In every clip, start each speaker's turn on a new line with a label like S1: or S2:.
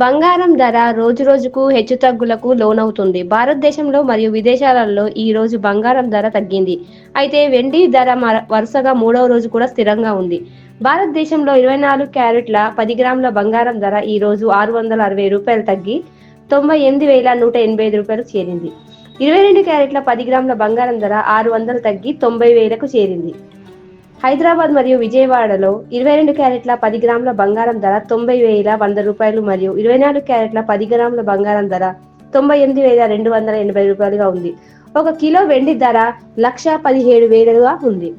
S1: బంగారం ధర రోజురోజుకు హెచ్చుతగ్గులకు లోనవుతుంది. భారతదేశంలో మరియు విదేశాలలో ఈ రోజు బంగారం ధర తగ్గింది. అయితే వెండి ధర వరుసగా మూడవ రోజు కూడా స్థిరంగా ఉంది. భారతదేశంలో ఇరవై నాలుగు క్యారెట్ల పది గ్రాముల బంగారం ధర ఈ రోజు ఆరు వందల అరవై రూపాయలు తగ్గి తొంభై ఎనిమిది వేల నూట ఎనభై ఐదు రూపాయలకు చేరింది. ఇరవై రెండు క్యారెట్ల పది గ్రాముల బంగారం ధర ఆరు వందలు తగ్గి తొంభై వేలకు చేరింది. హైదరాబాద్ మరియు విజయవాడలో ఇరవై రెండు క్యారెట్ల పది గ్రాముల బంగారం ధర తొంభై వేల వంద రూపాయలు మరియు ఇరవై నాలుగు క్యారెట్ల పది గ్రాముల బంగారం ధర తొంభై ఎనిమిది వేల రెండు వందల ఎనభై రూపాయలుగా ఉంది. ఒక కిలో వెండి ధర లక్ష పదిహేడు వేలుగా ఉంది.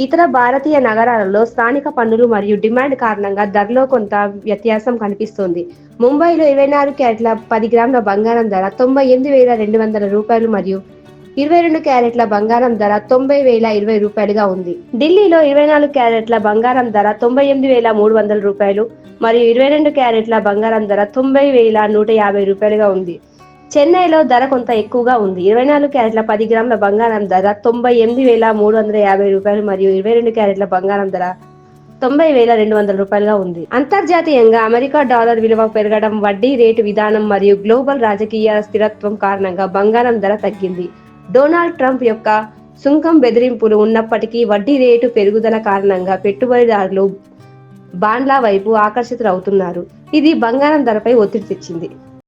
S1: ఇతర భారతీయ నగరాలలో స్థానిక పన్నులు మరియు డిమాండ్ కారణంగా ధరలో కొంత వ్యత్యాసం కనిపిస్తోంది. ముంబైలో ఇరవై నాలుగు క్యారెట్ల పది గ్రాముల బంగారం ధర తొంభై ఎనిమిది వేల రెండు వందల రూపాయలు మరియు ఇరవై రెండు క్యారెట్ల బంగారం ధర తొంభై వేల ఇరవై రూపాయలుగా ఉంది. ఢిల్లీలో ఇరవై నాలుగు క్యారెట్ల బంగారం ధర తొంభై ఎనిమిది వేల మూడు వందల రూపాయలు మరియు ఇరవై రెండు క్యారెట్ల బంగారం ధర తొంభై వేల నూట యాభై రూపాయలుగా ఉంది. చెన్నైలో ధర కొంత ఎక్కువగా ఉంది. ఇరవై నాలుగు క్యారెట్ల పది గ్రాముల బంగారం ధర తొంభై ఎనిమిది వేల మూడు వందల యాభై రూపాయలు మరియు ఇరవై రెండు క్యారెట్ల బంగారం ధర తొంభై వేల రెండు వందల రూపాయలుగా ఉంది. అంతర్జాతీయంగా అమెరికా డాలర్ విలువ పెరగడం వడ్డీ రేటు విధానం మరియు గ్లోబల్ రాజకీయ స్థిరత్వం కారణంగా బంగారం ధర తగ్గింది. డొనాల్డ్ ట్రంప్ యొక్క సుంకం బెదిరింపులు ఉన్నప్పటికీ వడ్డీ రేటు పెరుగుదల కారణంగా పెట్టుబడిదారులు బాండ్ల వైపు ఆకర్షితులవుతున్నారు. ఇది బంగారం ధరపై ఒత్తిడి తెచ్చింది.